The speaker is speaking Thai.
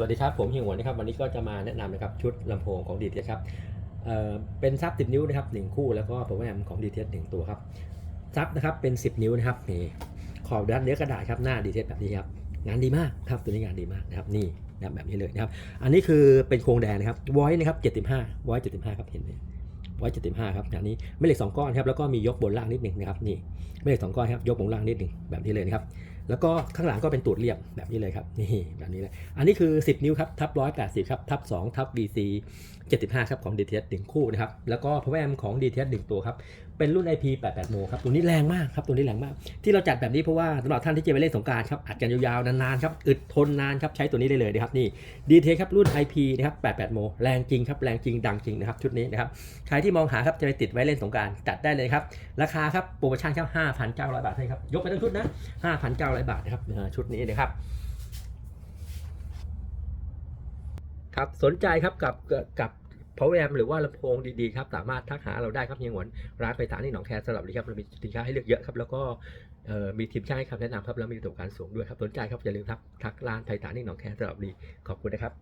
สวัสดีครับ ผมเฮียหวนนะครับวันนี้ก็จะมาแนะนำนะครับชุดลำโพงของ d t ครับเเป็นซับ 10 นิ้วนะครับ1คู่แล้วก็โปรแกรมของ d t 1ตัวครับซับนะครับเป็น 10 นิ้วนะครับนี่ขอบด้านเนื้อกระดาษครับหน้า d t แบบนี้ครับงานดีมากครับตัวนี้งานดีมากนะครับนี่นะบแบบนี้เลยนะครับอันนี้คือเป็นโครงแดงนะครับวอยนะครับ75วอย75ครับเห็นไหมวอย75ครับอันนี้ไม่เหล็กสองก้อนครับแล้วก็มียกบนล่างนิดหนึ่งนะครับนี่ไม่เหล็กสองก้อนครับยกบนล่างนิดหนึ่งแบบนี้เลยนะครับ แล้วก็ข้างหลังก็เป็นตูดเรียบแบบนี้เลยครับนี่แบบนี้เลยอันนี้คือ 10 นิ้วครับทับ180ครับทับ2ทับ BC 75ครับของ DTS 1คู่นะครับแล้วก็พาวเวอร์แอมของ DTS 1ตัวครับเป็นรุ่น IP 88โมครับตัวนี้แรงมากครับตัวนี้แรงมาก ที่เราจัดแบบนี้เพราะว่าสำหรับท่านที่จะไปเล่นสงการครับอัดกันยาวๆนานๆครับอึดทนนานครับใช้ตัวนี้ได้เลยนะครับนี่ DTS ครับรุ่น IP นะครับ88โมแรงจริงครับแรงจริงดังจริงนะครับชุดนี้นะครับใครที่มองหาครับจะไปติดไว้เล่นสงการจัดได้เลยครับราคาครับโปรโมชั่นครับ5,900 บาทให้ครับยกไปทั้งชุดนะ5,900บาทนะครับชุดนี้นะครับครับสนใจครับกับกับ Power Amp หรือว่าลำโพงดีๆครับสามารถทักหาเราได้ครับเฮียหวนร้านไฟสารที่หนองแคสลับเลยครับเรามีสินค้าให้เลือกเยอะครับแล้วก็มีทีมช่างให้คำแนะนำครับแล้วมีประสบการณ์สูงด้วยครับสนใจครับอย่าลืมครับทักร้านไฟสารที่หนองแคสลับดีขอบคุณนะครับ